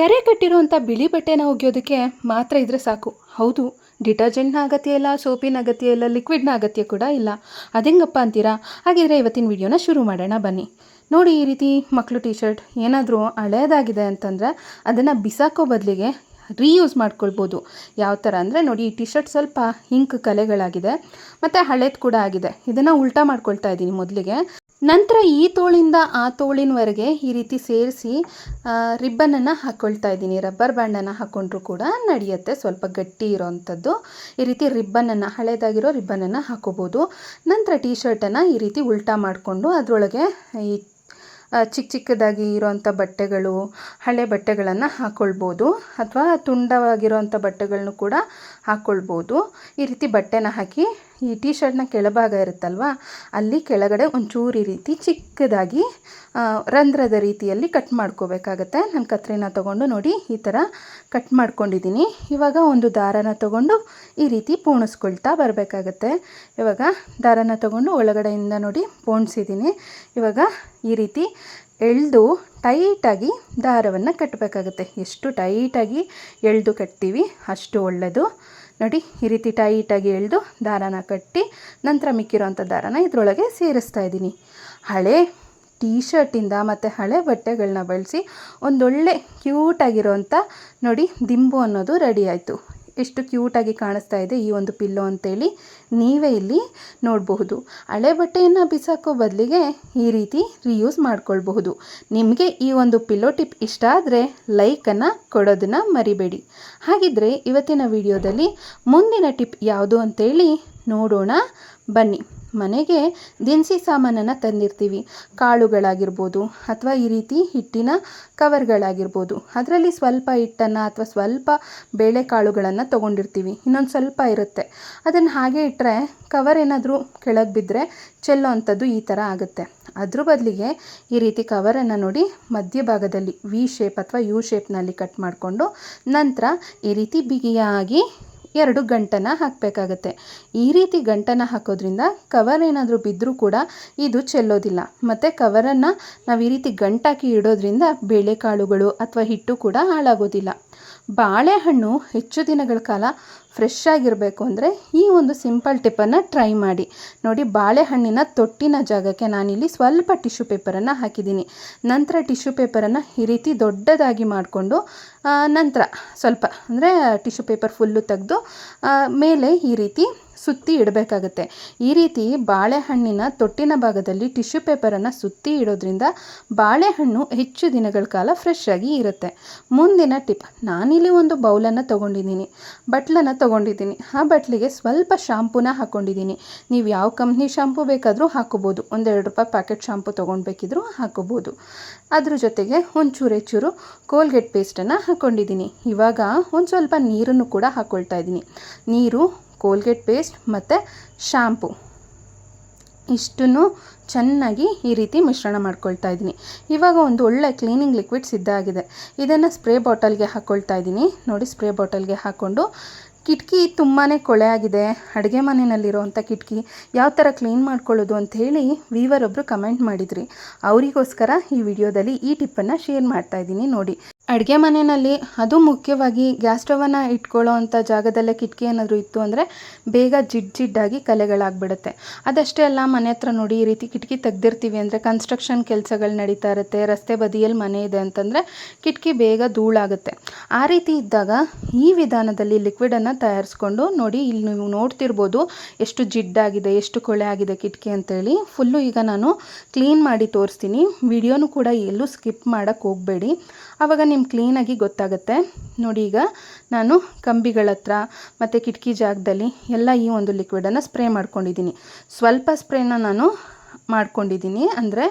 ಕರೆ ಕಟ್ಟಿರುವಂಥ ಬಿಳಿ ಬಟ್ಟೆನ ಒಗೆಯೋದಕ್ಕೆ ಮಾತ್ರ ಇದ್ದರೆ ಸಾಕು. ಹೌದು, ಡಿಟರ್ಜೆಂಟ್ನ ಅಗತ್ಯ ಇಲ್ಲ, ಸೋಪಿನ ಅಗತ್ಯ ಇಲ್ಲ, ಲಿಕ್ವಿಡ್ನ ಅಗತ್ಯ ಕೂಡ ಇಲ್ಲ. ಅದೆಂಗಪ್ಪ ಅಂತೀರಾ? ಹಾಗಿದ್ರೆ ಇವತ್ತಿನ ವಿಡಿಯೋನ ಶುರು ಮಾಡೋಣ ಬನ್ನಿ. ನೋಡಿ ಈ ರೀತಿ ಮಕ್ಕಳು ಟಿ ಶರ್ಟ್ ಏನಾದರೂ ಹಳೇದಾಗಿದೆ ಅಂತಂದರೆ ಅದನ್ನು ಬಿಸಾಕೋ ಬದಲಿಗೆ ರೀಯೂಸ್ ಮಾಡ್ಕೊಳ್ಬೋದು. ಯಾವ ಥರ ಅಂದರೆ ನೋಡಿ, ಈ ಟಿ ಶರ್ಟ್ ಸ್ವಲ್ಪ ಇಂಕ್ ಕಲೆಗಳಾಗಿದೆ, ಮತ್ತು ಹಳೇದು ಕೂಡ ಆಗಿದೆ. ಇದನ್ನು ಉಲ್ಟಾ ಮಾಡ್ಕೊಳ್ತಾ ಇದ್ದೀನಿ ಮೊದಲಿಗೆ. ನಂತರ ಈ ತೋಳಿಂದ ಆ ತೋಳಿನವರೆಗೆ ಈ ರೀತಿ ಸೇರಿಸಿ ರಿಬ್ಬನನ್ನು ಹಾಕ್ಕೊಳ್ತಾ ಇದ್ದೀನಿ. ರಬ್ಬರ್ ಬ್ಯಾಂಡನ್ನು ಹಾಕ್ಕೊಂಡ್ರೂ ಕೂಡ ನಡೆಯುತ್ತೆ, ಸ್ವಲ್ಪ ಗಟ್ಟಿ ಇರೋವಂಥದ್ದು ಈ ರೀತಿ ರಿಬ್ಬನನ್ನು, ಹಳೇದಾಗಿರೋ ರಿಬ್ಬನನ್ನು ಹಾಕೋಬೋದು. ನಂತರ ಟೀ ಶರ್ಟನ್ನು ಈ ರೀತಿ ಉಲ್ಟಾ ಮಾಡಿಕೊಂಡು ಅದರೊಳಗೆ ಈ ಚಿಕ್ಕ ಚಿಕ್ಕದಾಗಿ ಇರೋವಂಥ ಬಟ್ಟೆಗಳು, ಹಳೆ ಬಟ್ಟೆಗಳನ್ನು ಹಾಕ್ಕೊಳ್ಬೋದು ಅಥವಾ ತುಂಡವಾಗಿರೋವಂಥ ಬಟ್ಟೆಗಳನ್ನು ಕೂಡ ಹಾಕ್ಕೊಳ್ಬೋದು ಈ ರೀತಿ ಬಟ್ಟೆನ ಹಾಕಿ ಈ ಟಿ ಶರ್ಟ್ನ ಕೆಳಭಾಗ ಇರುತ್ತಲ್ವ? ಅಲ್ಲಿ ಕೆಳಗಡೆ ಒಂಚೂರು ಈ ರೀತಿ ಚಿಕ್ಕದಾಗಿ ರಂಧ್ರದ ರೀತಿಯಲ್ಲಿ ಕಟ್ ಮಾಡ್ಕೋಬೇಕಾಗತ್ತೆ. ನಾನು ಕತ್ರಿನ ತೊಗೊಂಡು ನೋಡಿ ಈ ಥರ ಕಟ್ ಮಾಡ್ಕೊಂಡಿದ್ದೀನಿ ಇವಾಗ ಒಂದು ದಾರನ ತೊಗೊಂಡು ಈ ರೀತಿ ಪೋಣಿಸ್ಕೊಳ್ತಾ ಬರಬೇಕಾಗತ್ತೆ. ಇವಾಗ ದಾರನ ತೊಗೊಂಡು ಒಳಗಡೆಯಿಂದ ನೋಡಿ ಪೋಣಿಸಿದ್ದೀನಿ ಇವಾಗ ಈ ರೀತಿ ಎಳೆದು ಟೈಟಾಗಿ ದಾರವನ್ನು ಕಟ್ಟಬೇಕಾಗತ್ತೆ ಎಷ್ಟು ಟೈಟಾಗಿ ಎಳೆದು ಕಟ್ತೀವಿ ಅಷ್ಟು ಒಳ್ಳೆಯದು ನೋಡಿ, ಈ ರೀತಿ ಟೈಟಾಗಿ ಎಳೆದು ದಾರನ ಕಟ್ಟಿ ನಂತರ ಮಿಕ್ಕಿರೋಂಥ ದಾರನ ಇದರೊಳಗೆ ಸೇರಿಸ್ತಾ ಇದ್ದೀನಿ. ಹಳೆ ಟೀ ಶರ್ಟಿಂದ ಮತ್ತು ಹಳೆ ಬಟ್ಟೆಗಳನ್ನ ಬಳಸಿ ಒಂದೊಳ್ಳೆ ಕ್ಯೂಟಾಗಿರೋಂಥ ನೋಡಿ, ದಿಂಬು ಅನ್ನೋದು ರೆಡಿ ಆಯಿತು. ಎಷ್ಟು ಕ್ಯೂಟಾಗಿ ಕಾಣಿಸ್ತಾ ಇದೆ ಈ ಒಂದು ಪಿಲ್ಲೋ ಅಂತೇಳಿ ನೀವೇ ಇಲ್ಲಿ ನೋಡಬಹುದು. ಹಳೆ ಬಟ್ಟೆಯನ್ನು ಬಿಸಾಕೋ ಬದಲಿಗೆ ಈ ರೀತಿ ರಿಯೂಸ್ ಮಾಡ್ಕೊಳ್ಬಹುದು. ನಿಮಗೆ ಈ ಒಂದು ಪಿಲ್ಲೋ ಟಿಪ್ ಇಷ್ಟ ಆದರೆ ಲೈಕನ್ನು ಕೊಡೋದನ್ನು ಮರಿಬೇಡಿ. ಹಾಗಿದ್ದರೆ ಇವತ್ತಿನ ವಿಡಿಯೋದಲ್ಲಿ ಮುಂದಿನ ಟಿಪ್ ಯಾವುದು ಅಂತೇಳಿ ನೋಡೋಣ. ಬನ್ನಿ. ಮನೆಗೆ ದಿನಸಿ ಸಾಮಾನನ್ನು ತಂದಿರ್ತೀವಿ. ಕಾಳುಗಳಾಗಿರ್ಬೋದು ಅಥವಾ ಈ ರೀತಿ ಹಿಟ್ಟಿನ ಕವರ್ಗಳಾಗಿರ್ಬೋದು. ಅದರಲ್ಲಿ ಸ್ವಲ್ಪ ಹಿಟ್ಟನ್ನು ಅಥವಾ ಸ್ವಲ್ಪ ಬೇಳೆಕಾಳುಗಳನ್ನು ತೊಗೊಂಡಿರ್ತೀವಿ. ಇನ್ನೊಂದು ಸ್ವಲ್ಪ ಇರುತ್ತೆ. ಅದನ್ನು ಹಾಗೆ ಇಟ್ಟರೆ ಕವರ್ ಏನಾದರೂ ಕೆಳಗೆ ಬಿದ್ದರೆ ಚೆಲ್ಲೋ ಅಂಥದ್ದು ಈ ಥರ ಆಗುತ್ತೆ. ಅದ್ರ ಬದಲಿಗೆ ಈ ರೀತಿ ಕವರನ್ನು ನೋಡಿ ಮಧ್ಯಭಾಗದಲ್ಲಿ ವಿ ಶೇಪ್ ಅಥವಾ ಯು ಶೇಪ್ನಲ್ಲಿ ಕಟ್ ಮಾಡಿಕೊಂಡು ನಂತರ ಈ ರೀತಿ ಬಿಗಿಯಾಗಿ ಎರಡು ಗಂಟನ ಹಾಕಬೇಕಾಗತ್ತೆ. ಈ ರೀತಿ ಗಂಟನ ಹಾಕೋದ್ರಿಂದ ಕವರ್ ಏನಾದರೂ ಬಿದ್ದರೂ ಕೂಡ ಇದು ಚೆಲ್ಲೋದಿಲ್ಲ. ಮತ್ತು ಕವರನ್ನು ನಾವು ಈ ರೀತಿ ಗಂಟಾಕಿ ಇಡೋದ್ರಿಂದ ಬೇಳೆಕಾಳುಗಳು ಅಥವಾ ಹಿಟ್ಟು ಕೂಡ ಹಾಳಾಗೋದಿಲ್ಲ. ಬಾಳೆಹಣ್ಣು ಹೆಚ್ಚು ದಿನಗಳ ಕಾಲ ಫ್ರೆಶ್ ಆಗಿರಬೇಕು ಅಂದರೆ ಈ ಒಂದು ಸಿಂಪಲ್ ಟಿಪ್ಪನ್ನು ಟ್ರೈ ಮಾಡಿ. ನೋಡಿ, ಬಾಳೆಹಣ್ಣಿನ ತೊಟ್ಟಿನ ಜಾಗಕ್ಕೆ ನಾನಿಲ್ಲಿ ಸ್ವಲ್ಪ ಟಿಶ್ಯೂ ಪೇಪರನ್ನು ಹಾಕಿದ್ದೀನಿ. ನಂತರ ಟಿಶ್ಯೂ ಪೇಪರನ್ನು ಈ ರೀತಿ ದೊಡ್ಡದಾಗಿ ಮಾಡಿಕೊಂಡು ನಂತರ ಸ್ವಲ್ಪ ಅಂದರೆ ಟಿಶ್ಯೂ ಪೇಪರ್ ಫುಲ್ಲು ತೆಗೆದು ಮೇಲೆ ಈ ರೀತಿ ಸುತ್ತಿ ಇಡಬೇಕಾಗತ್ತೆ. ಈ ರೀತಿ ಬಾಳೆಹಣ್ಣಿನ ತೊಟ್ಟಿನ ಭಾಗದಲ್ಲಿ ಟಿಶ್ಯೂ ಪೇಪರನ್ನು ಸುತ್ತಿ ಇಡೋದ್ರಿಂದ ಬಾಳೆಹಣ್ಣು ಹೆಚ್ಚು ದಿನಗಳ ಕಾಲ ಫ್ರೆಶ್ ಆಗಿ ಇರುತ್ತೆ. ಮುಂದಿನ ಟಿಪ್, ನಾನಿಲ್ಲಿ ಒಂದು ಬೌಲನ್ನು ತೊಗೊಂಡಿದ್ದೀನಿ. ಬಟ್ಲನ್ನು ತೊಗೊಂಡಿದ್ದೀನಿ. ಆ ಬಟ್ಲಿಗೆ ಸ್ವಲ್ಪ ಶಾಂಪೂನ ಹಾಕ್ಕೊಂಡಿದ್ದೀನಿ ನೀವು ಯಾವ ಕಂಪ್ನಿ ಶಾಂಪೂ ಬೇಕಾದರೂ ಹಾಕೋಬೋದು. ಒಂದೆರಡು ರೂಪಾಯಿ ಪ್ಯಾಕೆಟ್ ಶಾಂಪೂ ತೊಗೊಳ್ಬೇಕಿದ್ರೂ ಹಾಕೋಬೋದು. ಅದ್ರ ಜೊತೆಗೆ ಒಂಚೂರು ಹೆಚ್ಚೂರು ಕೋಲ್ಗೇಟ್ ಪೇಸ್ಟನ್ನು ಹಾಕ್ಕೊಂಡಿದ್ದೀನಿ ಇವಾಗ ಒಂದು ಸ್ವಲ್ಪ ನೀರನ್ನು ಕೂಡ ಹಾಕ್ಕೊಳ್ತಾ ಇದ್ದೀನಿ. ನೀರು ಕೋಲ್ಗೇಟ್ ಪೇಸ್ಟ್ ಮತ್ತು ಶ್ಯಾಂಪು ಇಷ್ಟನ್ನು ಚೆನ್ನಾಗಿ ಈ ರೀತಿ ಮಿಶ್ರಣ ಮಾಡ್ಕೊಳ್ತಾ ಇದ್ದೀನಿ. ಇವಾಗ ಒಂದು ಒಳ್ಳೆ ಕ್ಲೀನಿಂಗ್ ಲಿಕ್ವಿಡ್ ಸಿದ್ಧ ಆಗಿದೆ ಇದನ್ನು ಸ್ಪ್ರೇ ಬಾಟಲ್ಗೆ ಹಾಕ್ಕೊಳ್ತಾ ಇದ್ದೀನಿ. ನೋಡಿ ಸ್ಪ್ರೇ ಬಾಟಲ್ಗೆ ಹಾಕ್ಕೊಂಡು ಕಿಟಕಿ ತುಂಬಾ ಕೊಳೆ ಆಗಿದೆ ಅಡುಗೆ ಮನೆಯಲ್ಲಿರುವಂಥ ಕಿಟಕಿ ಯಾವ ಥರ ಕ್ಲೀನ್ ಮಾಡ್ಕೊಳ್ಳೋದು ಅಂತ ಹೇಳಿ ವೀವರ್ ಒಬ್ಬರು ಕಮೆಂಟ್ ಮಾಡಿದ್ರಿ. ಅವರಿಗೋಸ್ಕರ ಈ ವಿಡಿಯೋದಲ್ಲಿ ಈ ಟಿಪ್ಪನ್ನು ಶೇರ್ ಮಾಡ್ತಾ ಇದ್ದೀನಿ. ನೋಡಿ ಅಡುಗೆ ಮನೆಯಲ್ಲಿ ಅದು ಮುಖ್ಯವಾಗಿ ಗ್ಯಾಸ್ ಸ್ಟವನ್ನು ಇಟ್ಕೊಳ್ಳೋ ಅಂಥ ಜಾಗದಲ್ಲೇ ಕಿಟಕಿ ಏನಾದರೂ ಇತ್ತು ಅಂದರೆ ಬೇಗ ಜಿಡ್ ಜಿಡ್ಡಾಗಿ ಕಲೆಗಳಾಗ್ಬಿಡುತ್ತೆ. ಅದಷ್ಟೇ ಅಲ್ಲ ಮನೆ ಹತ್ರ ನೋಡಿ ಈ ರೀತಿ ಕಿಟಕಿ ತೆಗ್ದಿರ್ತೀವಿ ಅಂದರೆ ಕನ್ಸ್ಟ್ರಕ್ಷನ್ ಕೆಲಸಗಳು ನಡೀತಾ ಇರುತ್ತೆ, ರಸ್ತೆ ಬದಿಯಲ್ಲಿ ಮನೆ ಇದೆ ಅಂತಂದರೆ ಕಿಟಕಿ ಬೇಗ ಧೂಳಾಗುತ್ತೆ. ಆ ರೀತಿ ಇದ್ದಾಗ ಈ ವಿಧಾನದಲ್ಲಿ ಲಿಕ್ವಿಡನ್ನು ತಯಾರಿಸ್ಕೊಂಡು ನೋಡಿ ಇಲ್ಲಿ ನೀವು ನೋಡ್ತಿರ್ಬೋದು ಎಷ್ಟು ಜಿಡ್ಡಾಗಿದೆ ಎಷ್ಟು ಕೊಳೆ ಆಗಿದೆ ಕಿಟಕಿ ಅಂತೇಳಿ. ಫುಲ್ಲು ಈಗ ನಾನು ಕ್ಲೀನ್ ಮಾಡಿ ತೋರಿಸ್ತೀನಿ. ವಿಡಿಯೋನು ಕೂಡ ಎಲ್ಲೂ ಸ್ಕಿಪ್ ಮಾಡೋಕ್ಕೆ ಹೋಗಬೇಡಿ. ಆವಾಗ ನಿಮ್ಗೆ ಕ್ಲೀನಾಗಿ ಗೊತ್ತಾಗುತ್ತೆ. ನೋಡಿ ಈಗ ನಾನು ಕಂಬಿಗಳ ಹತ್ರ ಮತ್ತು ಕಿಟಕಿ ಜಾಗದಲ್ಲಿ ಎಲ್ಲ ಈ ಒಂದು ಲಿಕ್ವಿಡನ್ನು ಸ್ಪ್ರೇ ಮಾಡ್ಕೊಂಡಿದ್ದೀನಿ. ಸ್ವಲ್ಪ ಸ್ಪ್ರೇನ ನಾನು ಮಾಡ್ಕೊಂಡಿದ್ದೀನಿ. ಅಂದರೆ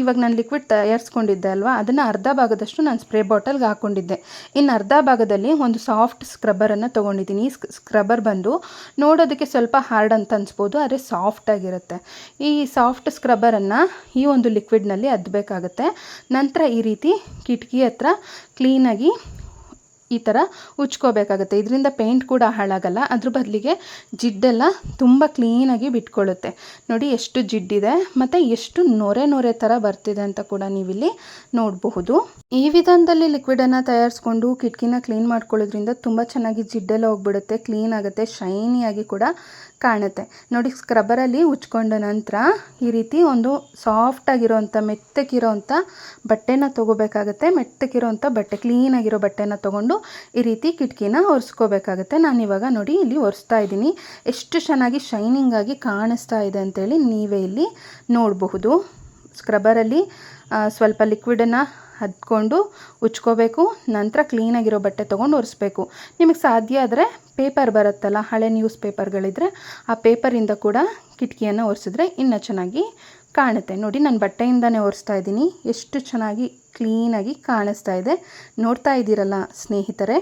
ಇವಾಗ ನಾನು ಲಿಕ್ವಿಡ್ ತಯಾರಿಸ್ಕೊಂಡಿದ್ದೆ ಅಲ್ವಾ? ಅದನ್ನು ಅರ್ಧ ಭಾಗದಷ್ಟು ನಾನು ಸ್ಪ್ರೇ ಬಾಟಲ್ಗೆ ಹಾಕ್ಕೊಂಡಿದ್ದೆ ಇನ್ನು ಅರ್ಧ ಭಾಗದಲ್ಲಿ ಒಂದು ಸಾಫ್ಟ್ ಸ್ಕ್ರಬ್ಬರನ್ನು ತೊಗೊಂಡಿದ್ದೀನಿ. ಈ ಸ್ಕ್ರಬ್ಬರ್ ಬಂದು ನೋಡೋದಕ್ಕೆ ಸ್ವಲ್ಪ ಹಾರ್ಡ್ ಅಂತ ಅನ್ಸ್ಬೋದು, ಆದರೆ ಸಾಫ್ಟಾಗಿರುತ್ತೆ ಈ ಸಾಫ್ಟ್ ಸ್ಕ್ರಬ್ಬರನ್ನು ಈ ಒಂದು ಲಿಕ್ವಿಡ್ನಲ್ಲಿ ಅದ್ದಬೇಕಾಗತ್ತೆ ನಂತರ ಈ ರೀತಿ ಕಿಟಕಿ ಹತ್ರ ಕ್ಲೀನಾಗಿ ಈ ಥರ ಉಚ್ಕೋಬೇಕಾಗುತ್ತೆ. ಇದರಿಂದ ಪೇಂಟ್ ಕೂಡ ಹಾಳಾಗಲ್ಲ. ಅದ್ರ ಬದಲಿಗೆ ಜಿಡ್ಡೆಲ್ಲ ತುಂಬ ಕ್ಲೀನಾಗಿ ಬಿಟ್ಕೊಳ್ಳುತ್ತೆ. ನೋಡಿ ಎಷ್ಟು ಜಿಡ್ಡಿದೆ. ಮತ್ತು ಎಷ್ಟು ನೊರೆ ನೊರೆ ಥರ ಬರ್ತಿದೆ ಅಂತ ಕೂಡ ನೀವಿಲ್ಲಿ ನೋಡಬಹುದು. ಈ ವಿಧಾನದಲ್ಲಿ ಲಿಕ್ವಿಡನ್ನು ತಯಾರಿಸ್ಕೊಂಡು ಕಿಟಕಿನ ಕ್ಲೀನ್ ಮಾಡ್ಕೊಳ್ಳೋದ್ರಿಂದ ತುಂಬ ಚೆನ್ನಾಗಿ ಜಿಡ್ಡೆಲ್ಲ ಹೋಗ್ಬಿಡುತ್ತೆ. ಕ್ಲೀನ್ ಆಗುತ್ತೆ. ಶೈನಿಯಾಗಿ ಕೂಡ ಕಾಣುತ್ತೆ. ನೋಡಿ ಸ್ಕ್ರಬ್ಬರಲ್ಲಿ ಉಚ್ಕೊಂಡ ನಂತರ ಈ ರೀತಿ ಒಂದು ಸಾಫ್ಟಾಗಿರೋವಂಥ ಮೆತ್ತಕ್ಕಿರೋವಂಥ ಬಟ್ಟೆನ ತೊಗೋಬೇಕಾಗತ್ತೆ. ಮೆತ್ತಕ್ಕಿರೋವಂಥ ಬಟ್ಟೆ ಕ್ಲೀನಾಗಿರೋ ಬಟ್ಟೆನ ತೊಗೊಂಡು ಈ ರೀತಿ ಕಿಟಕಿನ ಒರೆಸ್ಕೋಬೇಕಾಗತ್ತೆ. ನಾನಿವಾಗ ನೋಡಿ, ಇಲ್ಲಿ ಒರೆಸ್ತಾ ಇದ್ದೀನಿ. ಎಷ್ಟು ಚೆನ್ನಾಗಿ ಶೈನಿಂಗ್ ಆಗಿ ಕಾಣಿಸ್ತಾ ಇದೆ ಅಂತೇಳಿ ನೀವೇ ಇಲ್ಲಿ ನೋಡಬಹುದು. ಸ್ಕ್ರಬ್ಬರಲ್ಲಿ ಸ್ವಲ್ಪ ಲಿಕ್ವಿಡನ್ನು ಹದ್ಕೊಂಡು ಉಚ್ಕೋಬೇಕು. ನಂತರ ಕ್ಲೀನಾಗಿರೋ ಬಟ್ಟೆ ತೊಗೊಂಡು ಒರೆಸ್ಬೇಕು. ನಿಮಗೆ ಸಾಧ್ಯ ಆದರೆ ಪೇಪರ್ ಬರುತ್ತಲ್ಲ, ಹಳೆ ನ್ಯೂಸ್ ಪೇಪರ್ಗಳಿದ್ರೆ ಆ ಪೇಪರಿಂದ ಕೂಡ ಕಿಟಕಿಯನ್ನು ಒರೆಸಿದ್ರೆ ಇನ್ನೂ ಚೆನ್ನಾಗಿ ಕಾಣುತ್ತೆ. ನೋಡಿ, ನಾನು ಬಟ್ಟೆಯಿಂದನೇ ಒರೆಸ್ತಾ ಇದ್ದೀನಿ. ಎಷ್ಟು ಚೆನ್ನಾಗಿ ಕ್ಲೀನಾಗಿ ಕಾಣಿಸ್ತಾ ಇದೆ. ನೋಡ್ತಾ ಇದ್ದೀರಲ್ಲ ಸ್ನೇಹಿತರೆ.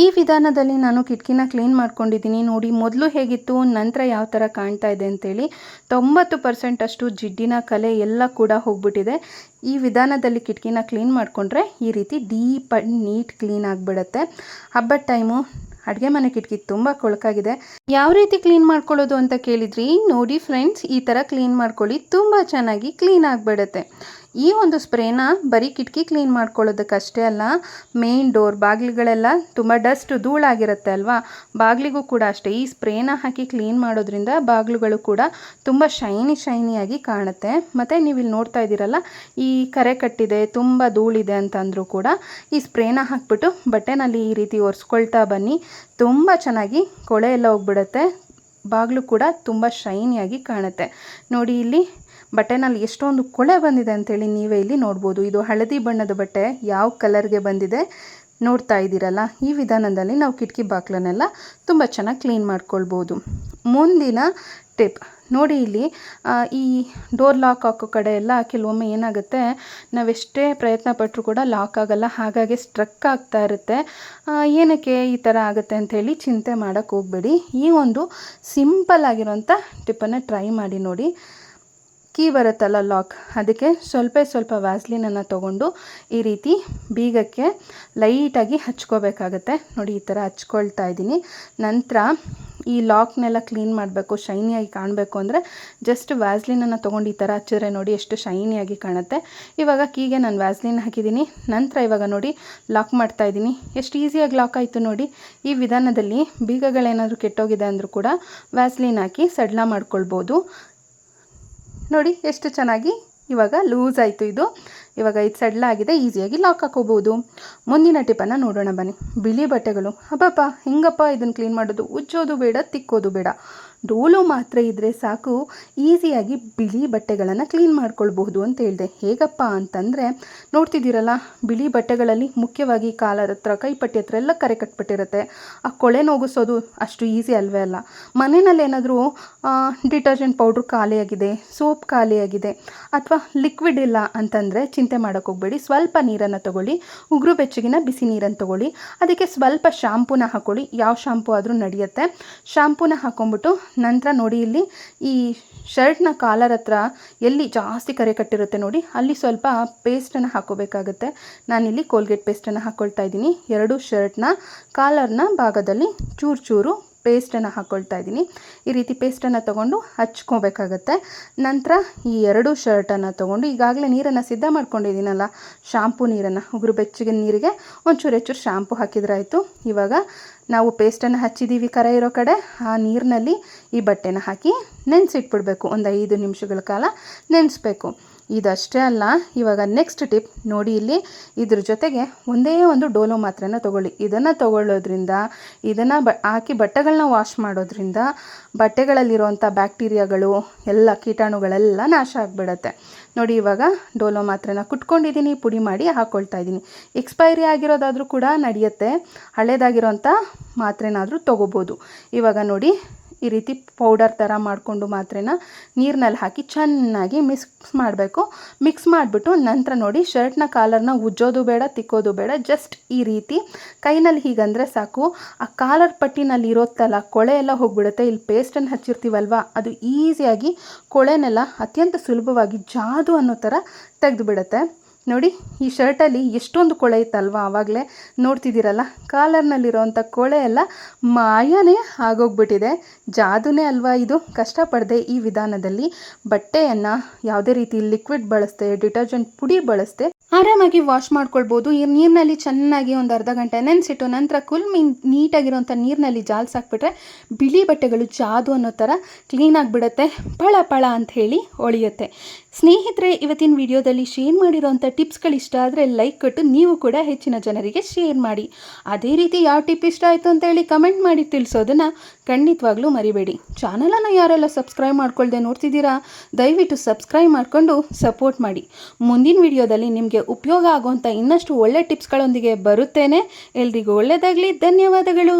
ಈ ವಿಧಾನದಲ್ಲಿ ನಾನು ಕಿಟಕಿನ ಕ್ಲೀನ್ ಮಾಡ್ಕೊಂಡಿದ್ದೀನಿ. ನೋಡಿ, ಮೊದಲು ಹೇಗಿತ್ತು, ನಂತರ ಯಾವ ಥರ ಕಾಣ್ತಾ ಇದೆ ಅಂತೇಳಿ ತೊಂಬತ್ತು ಪರ್ಸೆಂಟ್ ಅಷ್ಟು ಜಿಡ್ಡಿನ ಕಲೆ ಎಲ್ಲ ಕೂಡ ಹೋಗ್ಬಿಟ್ಟಿದೆ. ಈ ವಿಧಾನದಲ್ಲಿ ಕಿಟಕಿನ ಕ್ಲೀನ್ ಮಾಡಿಕೊಂಡ್ರೆ ಈ ರೀತಿ ಡೀಪ್ ಆ್ಯಂಡ್ ನೀಟ್ ಕ್ಲೀನ್ ಆಗಿಬಿಡುತ್ತೆ. ಹಬ್ಬದ ಟೈಮು, ಅಡುಗೆ ಮನೆ ಕಿಟಕಿ ತುಂಬ ಕೊಳಕಾಗಿದೆ. ಯಾವ ರೀತಿ ಕ್ಲೀನ್ ಮಾಡ್ಕೊಳ್ಳೋದು ಅಂತ ಕೇಳಿದ್ರಿ? ನೋಡಿ ಫ್ರೆಂಡ್ಸ್, ಈ ಥರ ಕ್ಲೀನ್ ಮಾಡ್ಕೊಳ್ಳಿ, ತುಂಬ ಚೆನ್ನಾಗಿ ಕ್ಲೀನ್ ಆಗಿಬಿಡುತ್ತೆ. ಈ ಒಂದು ಸ್ಪ್ರೇನ ಬರೀ ಕಿಟಕಿ ಕ್ಲೀನ್ ಮಾಡ್ಕೊಳ್ಳೋದಕ್ಕಷ್ಟೇ ಅಲ್ಲ ಮೇನ್ ಡೋರ್ ಬಾಗಿಲುಗಳೆಲ್ಲ ತುಂಬ ಡಸ್ಟ್ ಧೂಳಾಗಿರುತ್ತೆ ಅಲ್ವಾ? ಬಾಗಿಲಿಗೂ ಕೂಡ ಅಷ್ಟೇ. ಈ ಸ್ಪ್ರೇನ ಹಾಕಿ ಕ್ಲೀನ್ ಮಾಡೋದ್ರಿಂದ ಬಾಗಿಲುಗಳು ಕೂಡ ತುಂಬ ಶೈನಿ ಶೈನಿಯಾಗಿ ಕಾಣುತ್ತೆ. ಮತ್ತು ನೀವು ಇಲ್ಲಿ ನೋಡ್ತಾ ಇದ್ದೀರಲ್ಲ, ಈ ಕರೆ ಕಟ್ಟಿದೆ, ತುಂಬ ಧೂಳಿದೆ ಅಂತಂದರೂ ಕೂಡ ಈ ಸ್ಪ್ರೇನ ಹಾಕ್ಬಿಟ್ಟು ಬಟ್ಟೆನಲ್ಲಿ ಈ ರೀತಿ ಒರೆಸ್ಕೊಳ್ತಾ ಬನ್ನಿ. ತುಂಬ ಚೆನ್ನಾಗಿ ಕೊಳೆ ಎಲ್ಲ ಹೋಗ್ಬಿಡುತ್ತೆ. ಬಾಗಿಲು ಕೂಡ ತುಂಬ ಶೈನಿಯಾಗಿ ಕಾಣುತ್ತೆ. ನೋಡಿ ಇಲ್ಲಿ ಬಟ್ಟೆನಲ್ಲಿ ಎಷ್ಟೊಂದು ಕೊಳೆ ಬಂದಿದೆ ಅಂತೇಳಿ ನೀವೇ ಇಲ್ಲಿ ನೋಡ್ಬೋದು. ಇದು ಹಳದಿ ಬಣ್ಣದ ಬಟ್ಟೆ, ಯಾವ ಕಲರ್ಗೆ ಬಂದಿದೆ ನೋಡ್ತಾ ಇದ್ದೀರಲ್ಲ, ಈ ವಿಧಾನದಲ್ಲಿ ನಾವು ಕಿಟಕಿ ಬಾಗಿಲನ್ನೆಲ್ಲ ತುಂಬ ಚೆನ್ನಾಗಿ ಕ್ಲೀನ್ ಮಾಡ್ಕೊಳ್ಬೋದು. ಮುಂದಿನ ಟಿಪ್ ನೋಡಿ ಇಲ್ಲಿ ಈ ಡೋರ್ ಲಾಕ್ ಹಾಕೋ ಕಡೆ ಎಲ್ಲ ಕೆಲವೊಮ್ಮೆ ಏನಾಗುತ್ತೆ, ನಾವೆಷ್ಟೇ ಪ್ರಯತ್ನ ಪಟ್ಟರು ಕೂಡ ಲಾಕ್ ಆಗಲ್ಲ, ಹಾಗಾಗಿ ಸ್ಟ್ರಕ್ ಆಗ್ತಾ ಇರುತ್ತೆ. ಏನಕ್ಕೆ ಈ ಥರ ಆಗುತ್ತೆ ಅಂಥೇಳಿ ಚಿಂತೆ ಮಾಡೋಕ್ಕೆ ಹೋಗಬೇಡಿ. ಈ ಒಂದು ಸಿಂಪಲ್ ಆಗಿರೋಂಥ ಟಿಪ್ಪನ್ನು ಟ್ರೈ ಮಾಡಿ ನೋಡಿ. ಕೀ ಬರುತ್ತಲ್ಲ ಲಾಕ್, ಅದಕ್ಕೆ ಸ್ವಲ್ಪ ಸ್ವಲ್ಪ ವ್ಯಾಸ್ಲಿನನ್ನು ತೊಗೊಂಡು ಈ ರೀತಿ ಬೀಗಕ್ಕೆ ಲೈಟಾಗಿ ಹಚ್ಕೋಬೇಕಾಗತ್ತೆ. ನೋಡಿ, ಈ ಥರ ಹಚ್ಕೊಳ್ತಾ ಇದ್ದೀನಿ. ನಂತರ ಈ ಲಾಕ್ನೆಲ್ಲ ಕ್ಲೀನ್ ಮಾಡಬೇಕು, ಶೈನಿಯಾಗಿ ಕಾಣಬೇಕು ಅಂದರೆ ಜಸ್ಟ್ ವ್ಯಾಸ್ಲಿನನ್ನು ತೊಗೊಂಡು ಈ ಥರ ಹಚ್ಚಿದ್ರೆ ನೋಡಿ ಎಷ್ಟು ಶೈನಿಯಾಗಿ ಕಾಣುತ್ತೆ. ಇವಾಗ ಕೀಗೆ ನಾನು ವ್ಯಾಸ್ಲಿನ್ ಹಾಕಿದ್ದೀನಿ. ನಂತರ ಇವಾಗ ನೋಡಿ ಲಾಕ್ ಮಾಡ್ತಾ ಇದ್ದೀನಿ. ಎಷ್ಟು ಈಸಿಯಾಗಿ ಲಾಕ್ ಆಯಿತು ನೋಡಿ, ಈ ವಿಧಾನದಲ್ಲಿ ಬೀಗಗಳೇನಾದರೂ ಕೆಟ್ಟೋಗಿದೆ ಅಂದರೂ ಕೂಡ ವ್ಯಾಸ್ಲಿನ್ ಹಾಕಿ ಸಡ್ಲ ಮಾಡ್ಕೊಳ್ಬೋದು. ನೋಡಿ ಎಷ್ಟು ಚೆನ್ನಾಗಿ ಇವಾಗ ಲೂಸ್ ಆಯಿತು ಇದು. ಇವಾಗ ಇದು ಸಡ್ಲ ಆಗಿದೆ ಈಸಿಯಾಗಿ ಲಾಕ್ ಹಾಕೋಬೋದು. ಮುಂದಿನ ಟಿಪ್ಪನ್ನು ನೋಡೋಣ ಬನ್ನಿ. ಬಿಳಿ ಬಟ್ಟೆಗಳು. ಅಬ್ಬಪ್ಪ ಹೆಂಗಪ್ಪ ಇದನ್ನು ಕ್ಲೀನ್ ಮಾಡೋದು? ಉಜ್ಜೋದು ಬೇಡ, ತಿಕ್ಕೋದು ಬೇಡ. ಡೋಲು ಮಾತ್ರ ಇದ್ದರೆ ಸಾಕು, ಈಸಿಯಾಗಿ ಬಿಳಿ ಬಟ್ಟೆಗಳನ್ನು ಕ್ಲೀನ್ ಮಾಡ್ಕೊಳ್ಬಹುದು ಅಂತ ಹೇಳಿದೆ. ಹೇಗಪ್ಪ ಅಂತಂದರೆ, ನೋಡ್ತಿದ್ದೀರಲ್ಲ, ಬಿಳಿ ಬಟ್ಟೆಗಳಲ್ಲಿ ಮುಖ್ಯವಾಗಿ ಕಾಲರ ಹತ್ರ, ಕೈಪಟ್ಟಿ ಹತ್ರ ಎಲ್ಲ ಕರೆ ಕಟ್ಬಿಟ್ಟಿರುತ್ತೆ. ಆ ಕೊಳೆ ನೋಗಿಸೋದು ಅಷ್ಟು ಈಸಿ ಅಲ್ವೇ ಅಲ್ಲ. ಮನೆಯಲ್ಲಿ ಏನಾದರೂ ಡಿಟರ್ಜೆಂಟ್ ಪೌಡ್ರ್ ಖಾಲಿಯಾಗಿದೆ, ಸೋಪ್ ಖಾಲಿಯಾಗಿದೆ, ಅಥವಾ ಲಿಕ್ವಿಡ್ ಇಲ್ಲ ಅಂತಂದರೆ ಚಿಂತೆ ಮಾಡೋಕ್ಕೆ ಹೋಗಬೇಡಿ. ಸ್ವಲ್ಪ ನೀರನ್ನು ತಗೊಳ್ಳಿ, ಉಗುರು ಬೆಚ್ಚಗಿನ ಬಿಸಿ ನೀರನ್ನು ತಗೊಳ್ಳಿ. ಅದಕ್ಕೆ ಸ್ವಲ್ಪ ಶಾಂಪೂನ ಹಾಕ್ಕೊಳ್ಳಿ ಯಾವ ಶಾಂಪೂ ಆದರೂ ನಡೆಯುತ್ತೆ. ಶಾಂಪೂನ ಹಾಕ್ಕೊಂಬಿಟ್ಟು ನಂತರ ನೋಡಿ ಇಲ್ಲಿ ಈ ಶರ್ಟ್ನ ಕಾಲರ್ ಹತ್ರ ಎಲ್ಲಿ ಜಾಸ್ತಿ ಕರೆ ಕಟ್ಟಿರುತ್ತೆ ನೋಡಿ, ಅಲ್ಲಿ ಸ್ವಲ್ಪ ಪೇಸ್ಟನ್ನು ಹಾಕೋಬೇಕಾಗುತ್ತೆ. ನಾನಿಲ್ಲಿ ಕೋಲ್ಗೇಟ್ ಪೇಸ್ಟನ್ನು ಹಾಕ್ಕೊಳ್ತಾ ಇದ್ದೀನಿ. ಎರಡು ಶರ್ಟ್ನ ಕಾಲರ್ನ ಭಾಗದಲ್ಲಿ ಚೂರು ಚೂರು ಪೇಸ್ಟನ್ನು ಹಾಕ್ಕೊಳ್ತಾ ಇದ್ದೀನಿ. ಈ ರೀತಿ ಪೇಸ್ಟನ್ನು ತೊಗೊಂಡು ಹಚ್ಕೋಬೇಕಾಗತ್ತೆ. ನಂತರ ಈ ಎರಡು ಶರ್ಟನ್ನು ತೊಗೊಂಡು ಈಗಾಗಲೇ ನೀರನ್ನು ಸಿದ್ಧ ಮಾಡ್ಕೊಂಡಿದ್ದೀನಲ್ಲ ಶಾಂಪೂ ನೀರನ್ನು, ಉಗುರು ಬೆಚ್ಚಗಿನ ನೀರಿಗೆ ಒಂಚೂರು ಹೆಚ್ಚೂರು ಶಾಂಪು ಹಾಕಿದ್ರಾಯಿತು. ಇವಾಗ ನಾವು ಪೇಸ್ಟನ್ನು ಹಚ್ಚಿದ್ದೀವಿ ಕರ ಇರೋ ಕಡೆ. ಆ ನೀರಿನಲ್ಲಿ ಈ ಬಟ್ಟೆನ ಹಾಕಿ ನೆನೆಸಿಟ್ಬಿಡಬೇಕು. ಒಂದು ಐದು ನಿಮಿಷಗಳ ಕಾಲ ನೆನೆಸ್ಬೇಕು. ಇದಷ್ಟೇ ಅಲ್ಲ, ಇವಾಗ ನೆಕ್ಸ್ಟ್ ಟಿಪ್ ನೋಡಿ ಇಲ್ಲಿ. ಇದ್ರ ಜೊತೆಗೆ ಒಂದೇ ಒಂದು ಡೋಲೋ ಮಾತ್ರೆನ ತಗೊಳ್ಳಿ. ಇದನ್ನು ತಗೊಳ್ಳೋದ್ರಿಂದ, ಇದನ್ನು ಬ, ಹಾಕಿ ಬಟ್ಟೆಗಳನ್ನ ವಾಶ್ ಮಾಡೋದ್ರಿಂದ ಬಟ್ಟೆಗಳಲ್ಲಿರುವಂಥ ಬ್ಯಾಕ್ಟೀರಿಯಾಗಳು, ಎಲ್ಲ ಕೀಟಾಣುಗಳೆಲ್ಲ ನಾಶ ಆಗಿಬಿಡತ್ತೆ. ನೋಡಿ ಇವಾಗ ಡೋಲೋ ಮಾತ್ರೆನ ಕುಟ್ಕೊಂಡಿದ್ದೀನಿ, ಪುಡಿ ಮಾಡಿ ಹಾಕ್ಕೊಳ್ತಾ ಇದ್ದೀನಿ. ಎಕ್ಸ್ಪೈರಿ ಆಗಿರೋದಾದರೂ ಕೂಡ ನಡೆಯುತ್ತೆ. ಹಳೇದಾಗಿರೋಂಥ ಮಾತ್ರೆನಾದರೂ ತೊಗೋಬೋದು. ಇವಾಗ ನೋಡಿ, ಈ ರೀತಿ ಪೌಡರ್ ಥರ ಮಾಡಿಕೊಂಡು ಮಾತ್ರೆನ ನೀರಿನಲ್ಲಿ ಹಾಕಿ ಚೆನ್ನಾಗಿ ಮಿಕ್ಸ್ ಮಾಡಬೇಕು. ಮಿಕ್ಸ್ ಮಾಡಿಬಿಟ್ಟು ನಂತರ ನೋಡಿ ಶರ್ಟ್ನ ಕಾಲರ್ನ ಉಜ್ಜೋದು ಬೇಡ, ತಿಕ್ಕೋದು ಬೇಡ ಜಸ್ಟ್ ಈ ರೀತಿ. ಕೈನಲ್ಲಿ ಹೀಗಂದರೆ ಸಾಕು. ಆ ಕಾಲರ್ ಪಟ್ಟಿನಲ್ಲಿ ಇರೋತ್ತಲ್ಲ, ಕೊಳೆ ಎಲ್ಲ ಹೋಗ್ಬಿಡುತ್ತೆ. ಇಲ್ಲಿ ಪೇಸ್ಟನ್ನು ಹಚ್ಚಿರ್ತೀವಲ್ವ? ಅದು ಈಸಿಯಾಗಿ ಕೊಳೆನೆಲ್ಲ ಅತ್ಯಂತ ಸುಲಭವಾಗಿ ಜಾದು ಅನ್ನೋ ಥರ ತೆಗೆದು ಬಿಡುತ್ತೆ ನೋಡಿ, ಈ ಶರ್ಟಲ್ಲಿ ಎಷ್ಟೊಂದು ಕೊಳೆ ಇತ್ತಲ್ವ ಆವಾಗಲೇ? ನೋಡ್ತಿದ್ದೀರಲ್ಲ ಕಾಲರ್ನಲ್ಲಿರೋವಂಥ ಕೊಳೆ ಎಲ್ಲ ಮಾಯನೇ ಆಗೋಗ್ಬಿಟ್ಟಿದೆ. ಜಾದುನೇ ಅಲ್ವಾ ಇದು? ಕಷ್ಟಪಡದೆ ಈ ವಿಧಾನದಲ್ಲಿ. ಬಟ್ಟೆಯನ್ನು ಯಾವುದೇ ರೀತಿ ಲಿಕ್ವಿಡ್ ಬಳಸ್ದೆ, ಡಿಟರ್ಜೆಂಟ್ ಪುಡಿ ಬಳಸ್ದೆ, ಆರಾಮಾಗಿ ವಾಶ್ ಮಾಡ್ಕೊಳ್ಬೋದು. ಈ ನೀರಿನಲ್ಲಿ ಚೆನ್ನಾಗಿ ಒಂದು ಅರ್ಧ ಗಂಟೆ ನೆನೆಸಿಟ್ಟು ನಂತರ ಕುಲ್ ಮೀನ್ ನೀಟಾಗಿರೋಂಥ ನೀರಿನಲ್ಲಿ ಜಾಲ್ಸಾಕ್ಬಿಟ್ರೆ ಬಿಳಿ ಬಟ್ಟೆಗಳು ಜಾದು ಅನ್ನೋ ಥರ ಕ್ಲೀನ್ ಆಗಿಬಿಡುತ್ತೆ ಪಳ ಪಳ ಅಂತ ಹೇಳಿ ಹೊಳೆಯುತ್ತೆ ಸ್ನೇಹಿತರೆ, ಇವತ್ತಿನ ವಿಡಿಯೋದಲ್ಲಿ ಶೇರ್ ಮಾಡಿರೋಂಥ ಟಿಪ್ಸ್ಗಳಿಷ್ಟ ಆದರೆ ಲೈಕ್ ಕೊಟ್ಟು ನೀವು ಕೂಡ ಹೆಚ್ಚಿನ ಜನರಿಗೆ ಶೇರ್ ಮಾಡಿ. ಅದೇ ರೀತಿ ಯಾವ ಟಿಪ್ ಇಷ್ಟ ಆಯಿತು ಅಂತ ಹೇಳಿ ಕಮೆಂಟ್ ಮಾಡಿ ತಿಳಿಸೋದನ್ನು ಖಂಡಿತವಾಗ್ಲೂ ಮರಿಬೇಡಿ. ಚಾನಲನ್ನು ಯಾರೆಲ್ಲ ಸಬ್ಸ್ಕ್ರೈಬ್ ಮಾಡ್ಕೊಳ್ದೆ ನೋಡ್ತಿದ್ದೀರಾ, ದಯವಿಟ್ಟು ಸಬ್ಸ್ಕ್ರೈಬ್ ಮಾಡಿಕೊಂಡು ಸಪೋರ್ಟ್ ಮಾಡಿ. ಮುಂದಿನ ವಿಡಿಯೋದಲ್ಲಿ ನಿಮಗೆ ಉಪಯೋಗ ಆಗುವಂಥ ಇನ್ನಷ್ಟು ಒಳ್ಳೆ ಟಿಪ್ಸ್ಗಳೊಂದಿಗೆ ಬರುತ್ತೇನೆ. ಎಲ್ರಿಗೂ ಒಳ್ಳೆಯದಾಗಲಿ ಧನ್ಯವಾದಗಳು.